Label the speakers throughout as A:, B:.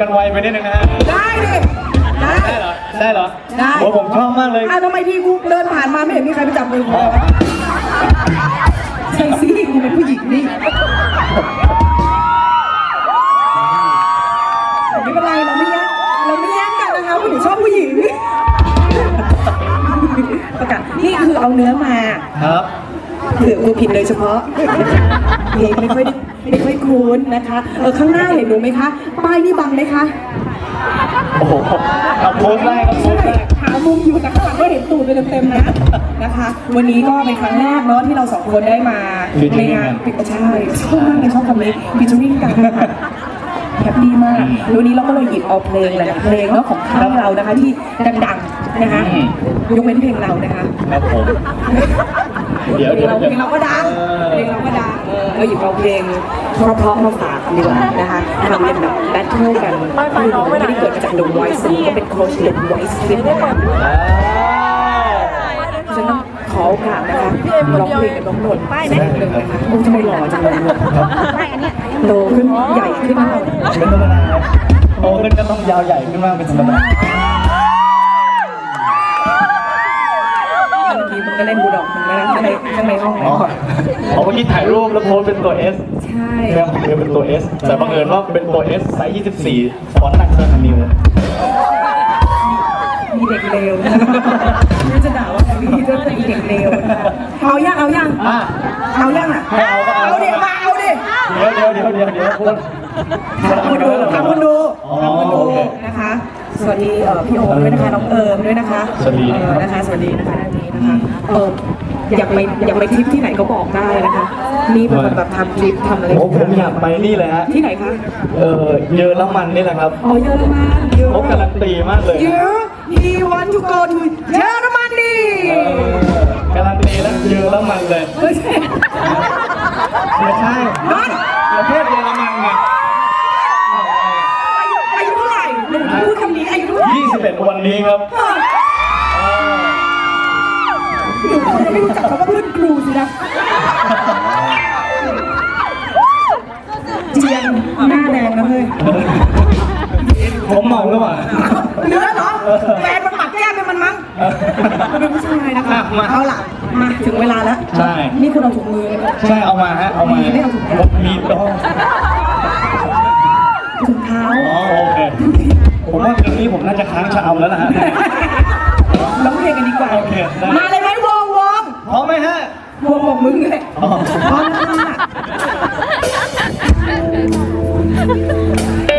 A: กันไวไปนิดนึงนะฮะ
B: ได้ดิ ได้
A: ได้เหรอ ได้เหรอ
B: ได้
A: โอ้ผมชอบมากเลย
B: อะทำไมที่กูเดินผ่านมาไม่เห็นมีใครไปจับมือกูเลยวะใช่สิกูเป็นผู้หญิงนี่แต่ไม่เป็นไรเราไม่แย่งเราไม่แย่งกันนะคะผู้หญิงชอบผู้หญิง ประกาศนี่คือเอาเนื้อมา
A: ครับ
B: ถือกูผิดโดยเฉพาะ เพลงไม่ค่อยได้ไม่ค่อยคุ้นนะคะ เออข้างหน้าเห็นหนูไหมคะ ป้ายนี่บังไหมคะ
A: โอ้โหเอาโพสต์ได้ครับโพสต์ได้
B: หามุมอยู่แต่ข้างหลังก็เห็นตูดไปเต็มๆนะนะคะ วันนี้ก็เป็นครั้งแรกเนาะที่เราสองคนได้มาในงานใช่ชอบมากเลยชอบคำนี้ฟิชเชอริ่งกันนะคะแฮปปี้มากแล้ววันนี้เราก็เลยหยิบเอาเพลงหลายๆเพลงเนาะของค่ายเรานะคะที่ดังๆนะคะยกเว้นเพลงเรานะคะ
A: ครับผม เดี๋ยว
B: เพล
A: เดี๋
B: ง
A: ยว
B: เราเพลงเราก็ดังเพลงเราก็ดังเออเราหยิบเอาเพลงเพราะๆมาฝากดีกว่านะคะทำเป็นแบบแบทเทิลกันคือไม่ได้เกิดมาจาก The Voice ซึ่งก็เป็นโค้ช The Voice ขึ้นนะคะฉันต้องขอโอกาสนะคะร้องเพลงกับน้องนนท์ป้ายไหมเลยนะคะคงจะไม่หล่อจังเลยโตขึ้นใหญ่ขึ้นมาหน่อย
A: เป็นธรรมดาครับโตขึ้นก็ต้องยาวใหญ่ขึ้นมากเป็นธรรมดา
B: ก็เล่นบูลด็อกมันก็ข้างในข้างในห้อง
A: อ๋อเอาเมื่อกี้ถ่ายรูปแล้วโพสต์เป็นตัว S
B: ใช่
A: แค่ผมเรียนเป็นตัว S แต่บังเอิญว่าเป็นตัว S ไซส์ 24 ฟอนต์หนักเกินนิว
B: มีเด็กเลวนะไม่จะด่าว่ามีเจ้าตัวเด็กเลวนะคะเอายังเอายัง
A: อะ
B: เอายังอะ
A: ให้เอาก็เอา
B: เอาเด็กมาเอาเด็ก
A: เดี๋ยวเดี๋ยวเดี๋ยวเดี๋ยวเดี๋ยวคุณ
B: ถามคนดูถามคนดู
A: อ๋อ
B: ถามคนดู
A: โอเค
B: นะคะ สวัสดีเอ่อพี่โอมด้วยนะคะน้องเอิมด้วยนะคะ
A: สวัสดี
B: เออนะคะสวัสดีนะคะด้า นนี้นะคะเอออยากไปอยากไปทริปที่ไหนก็บอกได้นะคะนี่เป็นแบบแบบทำทริปทำอะไร
A: โอ้ผมอยากไปนี่เลยฮะ
B: ที่ไหนคะ
A: เออเยอรมันนี่แหละครับ
B: อ๋อเยอรมันเยอร
A: เขา
B: มั
A: การันตีมากเลย
B: เยอ he want to go to เยอรมันนี่
A: เออการันตีแล้วเยอรมันเลย
B: มาเอา
A: ล่ะมา
B: ถึงเวลาแล้ว
A: ใช่
B: นี่คุณเอาถุงมือเลยนะ
A: ใช่เอามาฮะเอามา
B: มีไม่เอาถุงยาง
A: ผมมีต้อง
B: ถุงเท้า
A: อ๋อโอเคผมว่าเรื่องนี้ผมน่าจะค้างชะอำแล้วนะฮะ
B: ร้องเพลงกันดีกว่า
A: โอเคได้
B: มาเลยไหมวงวง
A: พร้อมไหมฮะ
B: วงบอกมึงเลย
A: อ๋อ
B: พร้อมนะคะ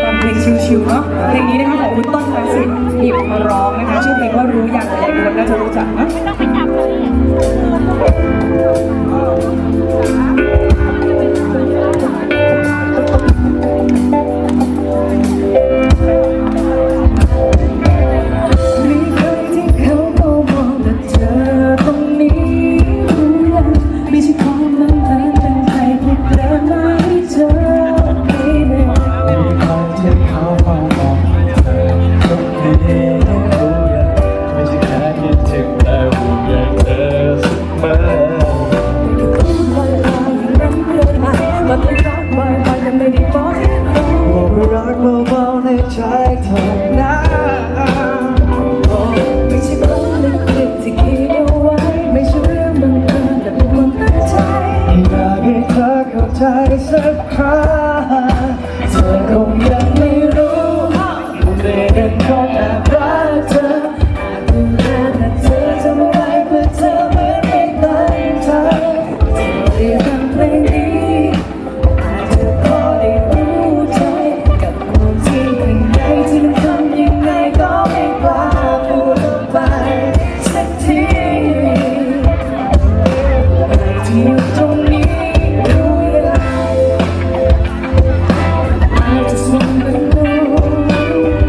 B: ฟังเพลงชิวๆเนาะเพลงนี้นะคะของคุณต้นรังสิตหยิบมาร้องนะคะชื่อเพลงว่ารู้อย่างหลายคนน่าจะรู้จักนะ ไม่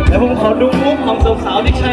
B: แล้วผมขอดูมุ
A: กของสา
B: วๆที่
A: ใช่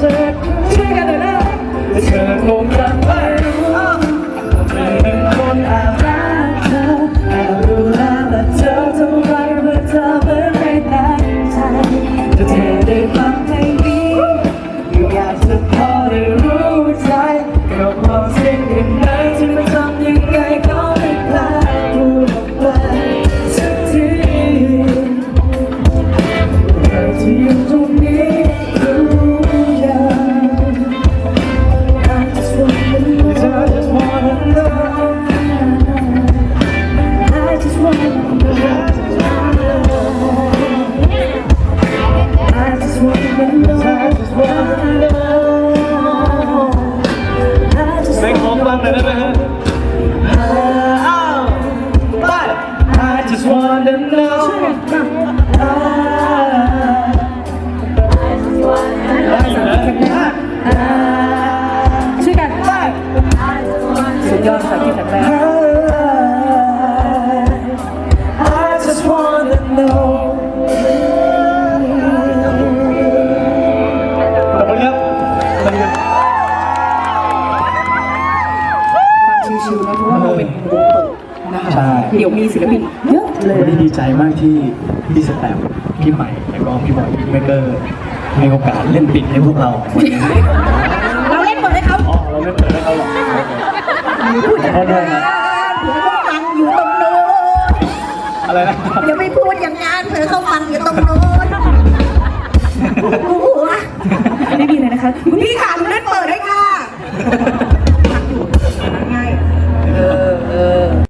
A: said know ขอบคุณครับขอบคุณครับ
B: ฟังชิวๆนะเพราะว่าเราเป็นวงเปิดนะคะ
A: ใช่
B: เดี๋ยวมีศิลปินเยอะเลย
A: วันนี้ดีใจมากที่พี่สแตมป์พี่ใหม่ แล้วก็พี่บอยพี่เมเกอร์มีโอกาสเล่นปิดให้พวกเราวันนี้
B: เราเล่นเปิดให้เขา
A: อ๋อเราไม่เปิดให้เขาหรอกพูดขอโทษด้วยนะ อะไรนะ
C: อย่าไปพูดอย่างนั้นเผื่อเขาฟังอยู่ตรงโน้นหัว
B: ไม่มีเลยนะคะคุณพี่ค่ะหนูเล่นเปิดให้ค่ะ